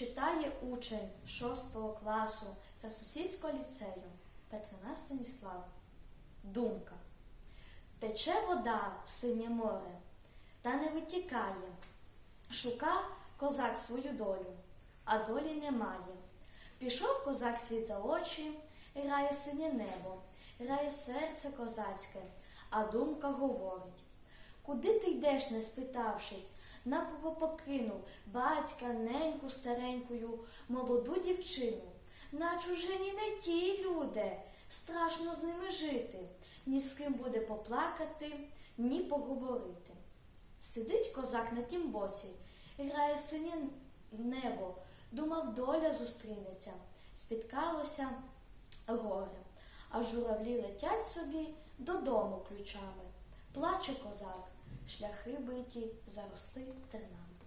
Читає учень 6 класу Красосільського ліцею Петрина Станіслав. Думка. Тече вода в синє море, та не витікає. Шука козак свою долю, а долі немає. Пішов козак світ за очі, грає синє небо, грає серце козацьке, а думка говорить. Куди ти йдеш, не спитавшись, на кого покинув? Батька, неньку старенькою, молоду дівчину? На чужині не ті люди, страшно з ними жити, ні з ким буде поплакати, ні поговорити. Сидить козак на тім боці, грає синє небо, думав, доля зустрінеться, спіткалося горе, а журавлі летять собі додому ключами. Плаче козак, шляхи биті, заросли тернами.